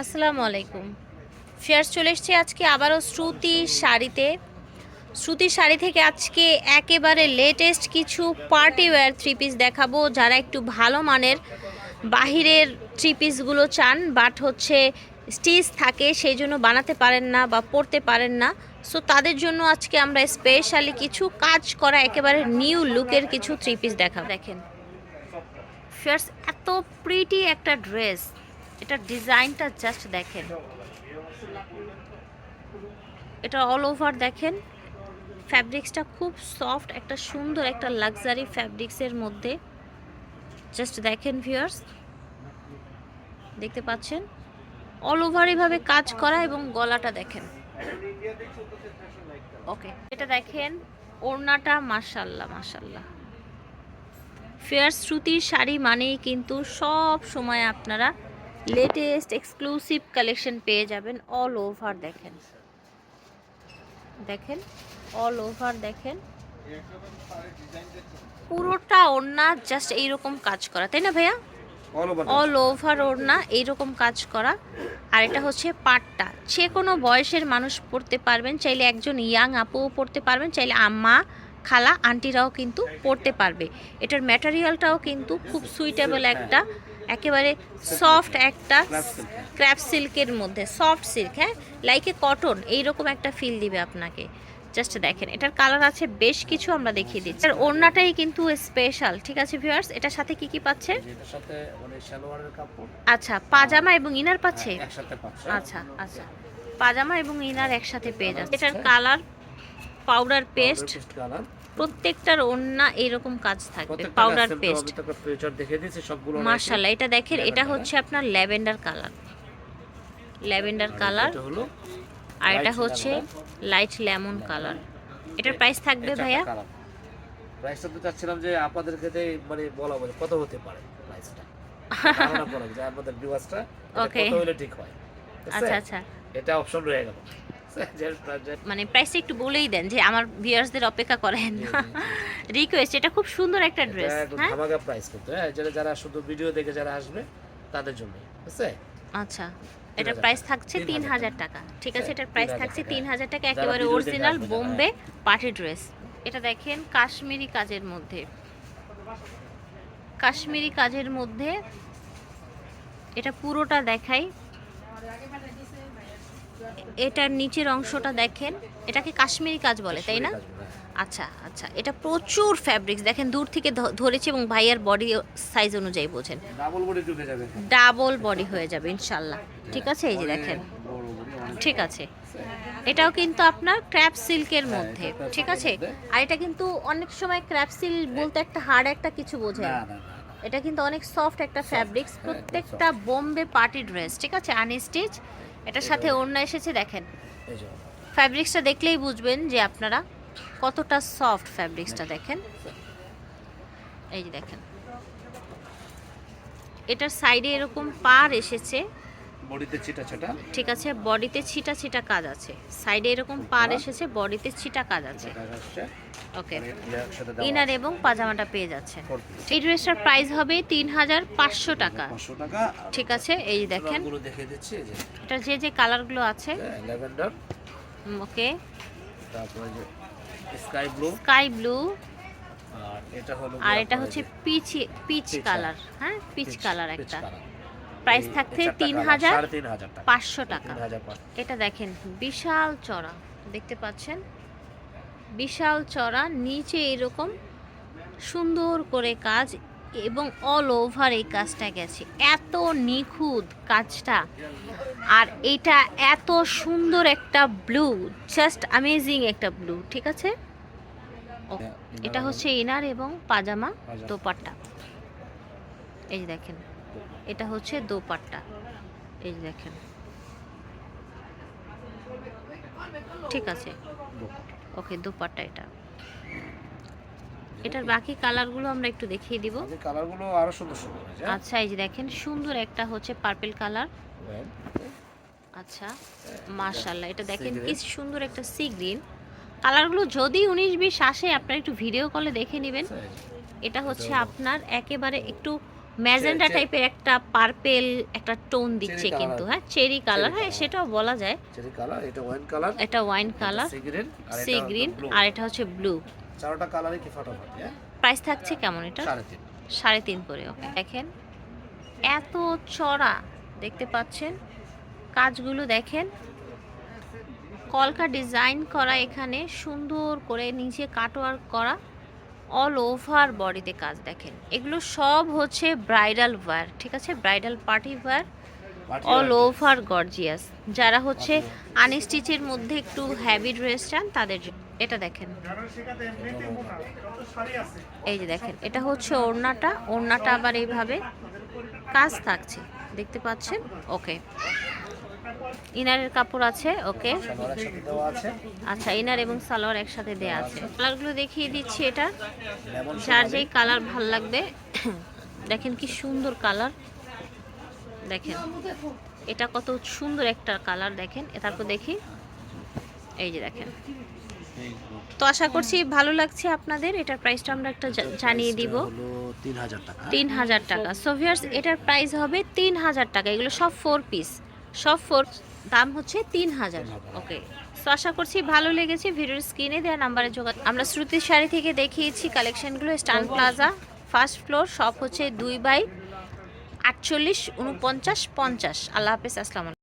আসসালামু আলাইকুম। ফেয়ার্স চলে এসেছি আজকে আবারও শ্রুতি শাড়িতে। শ্রুতি শাড়ি থেকে আজকে একেবারে লেটেস্ট কিছু পার্টি ওয়্যার থ্রি পিস দেখাবো। যারা একটু ভালো মানের বাহিরের থ্রি পিসগুলো চান বাট হচ্ছে স্টিচ থাকে, সেই জন্য বানাতে পারেন না বা পরতে পারেন না। সো তাদের জন্য আজকে আমরা স্পেশালি কিছু কাজ করা, একেবারে নিউ লুকের কিছু থ্রি পিস দেখাবো। দেখেন ফেয়ার্স এত প্রিটি একটা ড্রেস এটা ডিজাইনটা জাস্ট দেখেন। এটা অল ওভার দেখেন। ফ্যাব্রিক্সটা খুব সফট একটা সুন্দর একটা লাক্সারি ফ্যাব্রিক্সের মধ্যে। জাস্ট দেখেন ভিউয়ার্স দেখতে পাচ্ছেন? অল ওভার এভাবে কাজ করা এবং গলাটা দেখেন। ওকে এটা দেখেন, ওড়নাটা মাশাল্লাহ মাশাল্লাহ ফেয়ার শ্রুতির শাড়ি মানেই কিন্তু সব সময় আপনারা লেটেস্ট এক্সক্লুসিভ কালেকশন পেয়ে যাবেন অল ওভার দেখেন। দেখেন অল ওভার দেখেন। পুরোটা ওড়না জাস্ট এইরকম কাজ করা তাই না ভাইয়া? অল ওভার ওড়না এইরকম কাজ করা। আর এটা হচ্ছে পাটটা। যে কোনো বয়সের মানুষ পড়তে পারবেন চাইলে একজন ইয়াং আপুও পড়তে পারবেন চাইলে আম্মা খালা আন্টিরাও কিন্তু পড়তে পারবে। এটার ম্যাটেরিয়ালটাও কিন্তু খুব সুইটেবল একটা একেবারে সফট একটা ক্র্যাপ সিল্কের মধ্যে সফট সিল্ক হ্যাঁ? লাইকে কটন এইরকম একটা ফিল দিবে আপনাকে। জাস্ট দেখেন এটার কালার আছে বেশ কিছু আমরা দেখিয়ে দিচ্ছি। আর ওড়নাটাই কিন্তু স্পেশাল ঠিক আছে ভিউয়ার্স এটার সাথে কি কি পাচ্ছে? মানে সালোয়ারের কাপড়। আচ্ছা পাজামা এবং ইনার পাচ্ছে? হ্যাঁ, একসাথে পাচ্ছে। আচ্ছা আচ্ছা। পাজামা এবং ইনার একসাথে পেয়ে যাচ্ছে। এটার কালার পাউডার পেস্ট কালার প্রত্যেকটার ওন্না এরকম কাজ থাকবে পাউডার পেস্ট মার্শাল্লাহ এটা দেখেন এটা হচ্ছে আপনার ল্যাভেন্ডার কালার ল্যাভেন্ডার কালার হলো আর এটা হচ্ছে লাইট লেমন কালার এটার প্রাইস থাকবে ভাইয়া? প্রাইসটা তো চাচ্ছিলাম যে আপনাদের ক্ষেত্রে মানে বলা বলে কত হতে পারে প্রাইসটা ধারণা করো যে আমাদের ভিউয়ার্সটা কত হলে ঠিক হয়। আচ্ছা আচ্ছা। এটা অপশন রয়ে গেল। মানে প্রাইসটা একটু বলেই দেন যে আমার ভিউয়ার্সদের অপেক্ষা করেন রিকোয়েস্ট এটা খুব সুন্দর একটা ড্রেস হ্যাঁ? ধামাকা প্রাইস কিন্তু হ্যাঁ? যারা যারা শুধু ভিডিও দেখে যারা আসবে তাদের জন্য বুঝছে? আচ্ছা। এটার প্রাইস থাকছে তিন হাজার টাকা। ঠিক আছে হ্যাঁ, এটার প্রাইস থাকছে তিন হাজার টাকা একেবারে video original Bombay party dress. এটা দেখেন কাশ্মীরি কাজের মধ্যে। কাশ্মীরি কাজের মধ্যে এটা পুরোটা দেখাই। এটার নিচের অংশটা দেখেন এটাকে কাশ্মীরি কাজ বলে তাই না? আচ্ছা আচ্ছা এটা প্রচুর ফ্যাব্রিক্স দেখেন দূর থেকে ধরেছে এবং ভাইয়ার বডি সাইজ অনুযায়ী বোঝেন। ডাবল বডি ঢুকে যাবে। ডাবল বডি হয়ে যাবে ইনশাল্লাহ। ঠিক আছে এই যে দেখেন। বডি অনেক ঠিক আছে। এটাও কিন্তু আপনার ক্র্যাপ সিল্কের হ্যাঁ, মধ্যে ঠিক আছে? আর এটা কিন্তু অনেক সময় ক্র্যাপ সিল্ক বলতে একটা হার্ড একটা কিছু বোঝে না না না। এটা কিন্তু অনেক সফট একটা ফ্যাব্রিক্স প্রত্যেকটা বোম্বে পার্টি ড্রেস ঠিক আছে? আনস্টিচ এটার সাথে ওড়না এসেছে দেখেন। ফ্যাব্রিক্সটা দেখলেই বুঝবেন যে আপনারা কতটা সফট ফ্যাব্রিক্সটা দেখেন। এই যে দেখেন। এটার সাইডে এরকম পার এসেছে। বডিতে ছিটা ছিটা। ঠিক আছে? বডিতে ছিটা ছিটা কাজ আছে। সাইডে এরকম পার এসেছে বডিতে ছিটা কাজ আছে। ওকে। মানে ইনার এবং পাজামাটা পেয়ে piece। এই ড্রেসটার প্রাইস হবে তিন হাজার পাঁচশো টাকা। টাকা। ঠিক আছে এই দেখেন। এটা যে। যে কালারগুলো আছে। Lavender okay. তারপরে যে স্কাই ব্লু স্কাই ব্লু আর এটা হচ্ছে পিচ পিচ কালার হ্যাঁ পিচ কালার একটা। প্রাইস থাকছে তিন হাজার পাঁচশো টাকা। এটা দেখেন বিশাল চড়া। দেখতে পাচ্ছেন? বিশাল চড়া নিচে এরকম সুন্দর করে কাজ এবং অল ওভার এই কাজটা গেছে। এত নিখুঁত কাজটা। আর এটা এত সুন্দর একটা ব্লু জাস্ট অ্যামেজিং একটা ব্লু ঠিক আছে? ও, হ্যাঁ, এটা হচ্ছে ইনার এবং পাজামা পাজামা। দোপাট্টা। এই যে দেখেন এটা হচ্ছে দোপাট্টা। এই যে দেখেন। ঠিক আছে। ওকে দোপাট্টা এটা এটার বাকি কালারগুলো আমরা একটু দেখিয়ে দিব এই কালারগুলো আরও সুন্দর সুন্দর? আচ্ছা এই যে দেখেন সুন্দর একটা হচ্ছে পার্পল কালার। আচ্ছা মাশাল্লাহ এটা দেখেন কি সুন্দর একটা সি গ্রিন কালারগুলো যদি উনিশ বিশ আসে আপনারা একটু ভিডিও কলে দেখে নেবেন আচ্ছা। এটা হচ্ছে আপনার একেবারে একটু ম্যাজেন্ডা টাইপের একটা পার্পেল একটা টোন দিচ্ছে কিন্তু হ্যাঁ চেরি কালার হ্যাঁ সেটাও বলা যায়। চেরি কালার এটা ওয়াইন কালার এটা ওয়াইন কালার সি গ্রিন আর সি এটা গ্রিন আর এটা হচ্ছে ব্লু। চারটা কালারই কি ফাটাফাটি হ্যাঁ? প্রাইস থাকছে কেমন এটা? সাড়ে তিন। সাড়ে তিন করে ওকে দেখেন। এত চড়া দেখতে পাচ্ছেন? কাজগুলো দেখেন। কলকা ডিজাইন করা এখানে সুন্দর করে নিচে কাটওয়ার্ক করা। অল ওভার বডিতে কাজ দেখেন। এগুলো সব হচ্ছে ব্রাইডাল ওয়্যার ঠিক আছে? Bridal party wear Party all over gorgeous. যারা হচ্ছে আনস্টিচের মধ্যে একটু হ্যাভি ড্রেস চান তাদের এটা দেখেন। এই যে দেখেন এটা হচ্ছে ওড়নাটা। ওড়নাটা আবার এইভাবে কাজ থাকছে। দেখতে পাচ্ছেন? ওকে। ইনারের কাপড় আছে ওকে। আচ্ছা ইনার এবং সালোয়ার একসাথে দেয়া আছে। কালারগুলো দেখিয়ে দিচ্ছি এটা। যার যেই কালার ভালো লাগবে। দেখেন কি সুন্দর কালার। দেখেন এটা কত সুন্দর একটা কালার দেখেন। তারপর দেখি। এই যে দেখেন। তো আশা করছি ভালো লাগছে আপনাদের। এটার প্রাইসটা আমরা একটা জানিয়ে দিব। তিন হাজার টাকা। তিন হাজার টাকা। সোভিয়ার্স এটার প্রাইস হবে তিন হাজার টাকা। এগুলো সব ফোর পিস সব ফোর দাম হচ্ছে তিন হাজার। ওকে তো আশা করছি ভালো লেগেছে ভিডিওর স্ক্রিনে দেওয়া নাম্বারে যোগাযোগ আমরা শ্রুতির শাড়ি থেকে দেখিয়েছি কালেকশানগুলো স্টান প্লাজা ফার্স্ট ফ্লোর সব হচ্ছে দুই বাই আটচল্লিশ উনপঞ্চাশ পঞ্চাশ। আল্লাহ হাফেজ আসসালাম